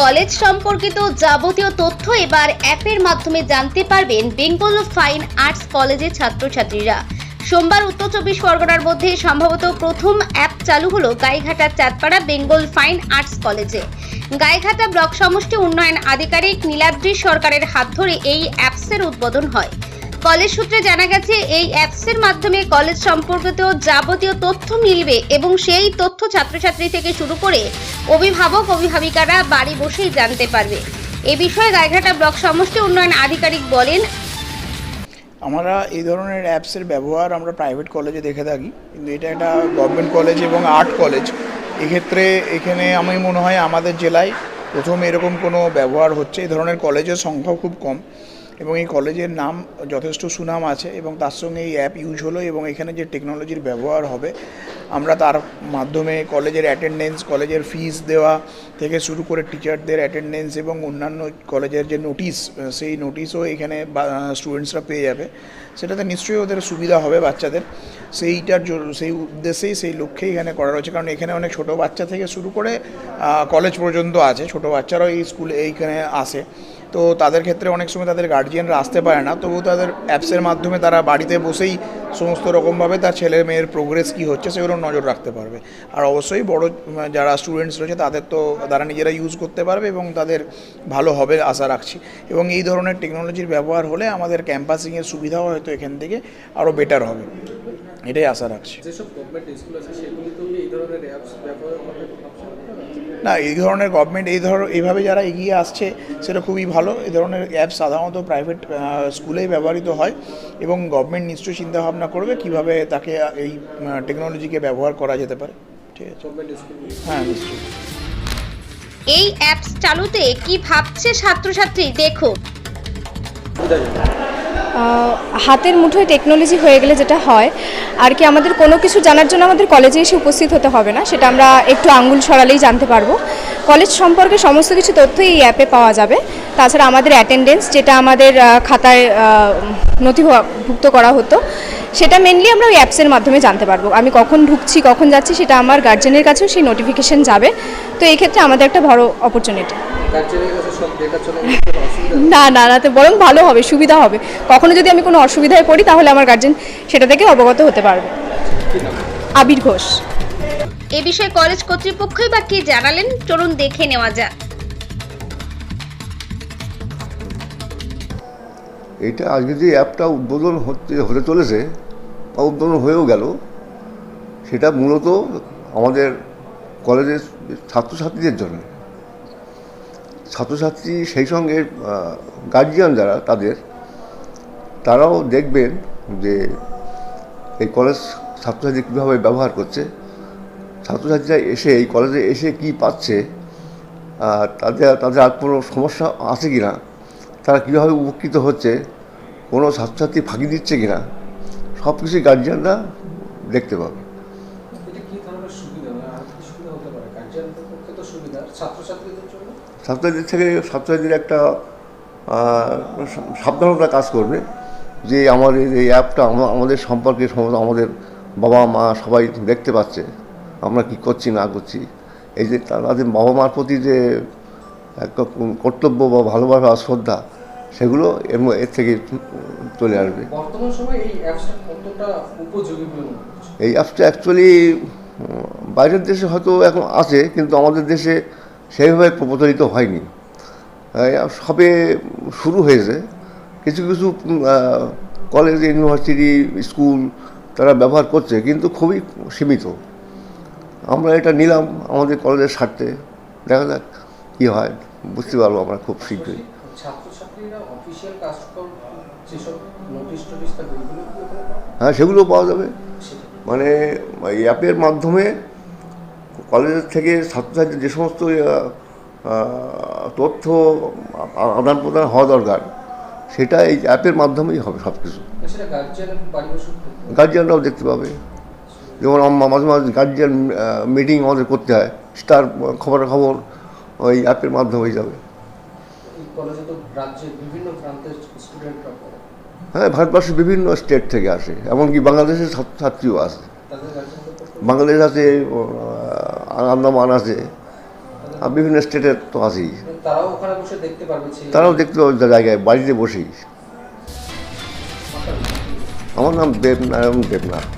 College সম্পর্কিত যাবতীয় তথ্য এবার অ্যাপের মাধ্যমে জানতে পারবেন বেঙ্গল ফাইন আর্টস কলেজের ছাত্রছাত্রীরা। সোমবার উত্তর চব্বিশ পরগনার মধ্যে সম্ভবত প্রথম অ্যাপ চালু হলো গাইঘাটার চাঁদপাড়া বেঙ্গল ফাইন আর্টস কলেজে। গাইঘাটা ব্লক সমষ্টি উন্নয়ন আধিকারিক নীলাদ্রি সরকারের হাত ধরে এই অ্যাপসের উদ্বোধন হয়। কলেজ সূত্রে জানা গেছে, এই অ্যাপসের মাধ্যমে কলেজ সম্পর্কিত যাবতীয় তথ্য মিলবে এবং সেই তথ্য ছাত্রছাত্রী থেকে শুরু করে অভিভাবক, অভিভাবিকারা বাড়ি বসেই জানতে পারবে। এ বিষয়ে গাইঘাটা ব্লক সমষ্টি উন্নয়ন আধিকারিক বলেন, আমরা এই ধরনের অ্যাপসের ব্যবহার আমরা প্রাইভেট কলেজে দেখে থাকি। কিন্তু এটা একটা গভর্নমেন্ট কলেজ এবং আর্ট কলেজ। এক্ষেত্রে এখানে আমি মনে হয় আমাদের জেলায় প্রথম এরকম কোনো ব্যবহার হচ্ছে। এই ধরনের কলেজের সংখ্যাও খুব কম। এবং এই কলেজের নাম যথেষ্ট সুনাম আছে এবং তার সঙ্গে এই অ্যাপ ইউজ হলো এবং এখানে যে টেকনোলজির ব্যবহার হবে, আমরা তার মাধ্যমে কলেজের অ্যাটেন্ডেন্স কলেজের ফিস দেওয়া থেকে শুরু করে টিচারদের অ্যাটেন্ডেন্স এবং অন্যান্য কলেজের যে নোটিশ সেই নোটিশও এখানে স্টুডেন্টসরা পেয়ে যাবে। সেটাতে নিশ্চয়ই ওদের সুবিধা হবে বাচ্চাদের। সেইটার সেই উদ্দেশ্যেই সেই লক্ষ্যেই এখানে করা রয়েছে। কারণ এখানে অনেক ছোট বাচ্চা থেকে শুরু করে কলেজ পর্যন্ত আছে। ছোট বাচ্চারাও এই স্কুলে এইখানে আসে। তো তাদের ক্ষেত্রে অনেক সময় তাদের গার্জিয়ানরা আসতে পারে না, তবুও তাদের অ্যাপসের মাধ্যমে তারা বাড়িতে বসেই সমস্ত রকমভাবে তার ছেলে মেয়ের প্রোগ্রেস কী হচ্ছে সেগুলো নজর রাখতে পারবে। আর অবশ্যই বড় যারা স্টুডেন্টস রয়েছে তাদের তো, তারা নিজেরা ইউজ করতে পারবে এবং তাদের ভালো হবে আশা রাখছি। এবং এই ধরনের টেকনোলজির ব্যবহার হলে আমাদের ক্যাম্পাসিংয়ের সুবিধাও হয়তো এখান থেকে আরও বেটার হবে। এটাই আশা রাখছি। যেসব গভর্নমেন্ট স্কুল আছে এই ধরনের অ্যাপস ব্যবহার না এই ধরনের গভর্নমেন্ট এই ধর এইভাবে যারা এগিয়ে আসছে সেটা খুবই ভালো। এই ধরনের অ্যাপ সাধারণত প্রাইভেট স্কুলেই ব্যবহৃত হয় এবং গভর্নমেন্ট নিশ্চয়ই চিন্তাভাবনা করবে কীভাবে তাকে এই টেকনোলজিকে ব্যবহার করা যেতে পারে। ঠিক আছে? হ্যাঁ নিশ্চয়ই। এই অ্যাপস চালুতে কি ভাবছে ছাত্রছাত্রী? আহ, হাতের মুঠোয় টেকনোলজি হয়ে গেলে যেটা হয়, আর কি আমাদের কোনো কিছু জানার জন্য আমাদের কলেজে এসে উপস্থিত হতে হবে না, সেটা আমরা একটু আঙ্গুল সরালেই জানতে পারব। কলেজ সম্পর্কে সমস্ত কিছু তথ্য এই অ্যাপে পাওয়া যাবে। তাছাড়া আমাদের অ্যাটেন্ডেন্স যেটা আমাদের খাতায় নথিভুক্ত করা হতো, সেটা মেনলি আমরা ওই অ্যাপসের মাধ্যমে জানতে পারব। আমি কখন ঢুকছি, কখন যাচ্ছি, সেটা আমার গার্জেনের কাছেও সেই নোটিফিকেশন যাবে। তো এই ক্ষেত্রে আমাদের একটা বড় অপরচুনিটি না না না তো বরং ভালো হবে সুবিধা হবে। কখনো যদি আমি কোনো অসুবিধায় পড়ি তাহলে আমার গার্জেন সেটা থেকে অবগত হতে পারবে। আবির ঘোষ। এ বিষয়ে কলেজ কর্তৃপক্ষই বা কি জানালেন? চলুন দেখে নেওয়া যাক। এটা আজকে যে অ্যাপটা উদ্বোধন হতে হতে চলেছে বা উদ্বোধন হয়েও গেল সেটা মূলত আমাদের কলেজের ছাত্রছাত্রীদের জন্য। ছাত্রছাত্রী সেই সঙ্গে গার্জিয়ান যারা তাদের, তারাও দেখবেন যে এই কলেজ ছাত্রছাত্রী কীভাবে ব্যবহার করছে। ছাত্রছাত্রীরা এসে, এই কলেজে এসে কি পাচ্ছে তাদের তাদের আর কোনো সমস্যা আছে কি না তারা কীভাবে উপকৃত হচ্ছে, কোনো ছাত্রছাত্রী ফাঁকি দিচ্ছে কি না সব কিছুই গার্জিয়ানরা দেখতে পাবে এটা কি ধরনের সুবিধা মানে আর কি সুবিধা হতে পারে গার্জিয়ানদের পক্ষে তো সুবিধা ছাত্রছাত্রীদের থেকে ছাত্রছাত্রীদের একটা সাবধানতা কাজ করবে যে আমাদের এই অ্যাপটা আমাদের সম্পর্কে সমস্ত আমাদের বাবা মা সবাই দেখতে পাচ্ছে আমরা কি করছি না করছি। এই যে তাদের বাবা মার প্রতি যে একটা কর্তব্য বা ভালোবাসা শ্রদ্ধা সেগুলো এর এর থেকে চলে আসবে। বর্তমান সময়ে এই অ্যাপসটা কতটা উপযোগী এই অ্যাপসটা অ্যাকচুয়ালি বাইরের দেশে হয়তো এখন আছে, কিন্তু আমাদের দেশে সেইভাবে প্রচলিত হয়নি। এই সবে শুরু হয়েছে। কিছু কিছু কলেজ ইউনিভার্সিটি স্কুল তারা ব্যবহার করছে, কিন্তু খুবই সীমিত। আমরা এটা নিলাম আমাদের কলেজের স্বার্থে। দেখা যাক কী হয়। বুঝতে পারব আমরা খুব শীঘ্রই। হ্যাঁ সেগুলো পাওয়া যাবে। মানে এই অ্যাপের মাধ্যমে কলেজের থেকে ছাত্রছাত্রীর যে সমস্ত তথ্য আদান প্রদান হওয়া দরকার সেটা এই অ্যাপের মাধ্যমেই হবে সব কিছু। গার্জিয়ানরাও দেখতে পাবে। যেমন মাঝে মাঝে গার্জিয়ান মিটিং আমাদের করতে হয় স্টার খবরাখবর ওই অ্যাপের মাধ্যমেই যাবে। কলেজে তো রাজ্যের বিভিন্ন প্রান্তের স্টুডেন্টরা পড়ে। হ্যাঁ ভারতবর্ষের বিভিন্ন স্টেট থেকে আসে এমনকি বাংলাদেশের ছাত্রছাত্রীও আসে বাংলাদেশ আছে আন্দামান আছে আর বিভিন্ন স্টেটের তো আছেই। তারাও ওখানে দেখতে তারাও দেখতে পাবে জায়গায় বাড়িতে বসেই। আমার নাম দেবনারায়ণ দেবনাথ।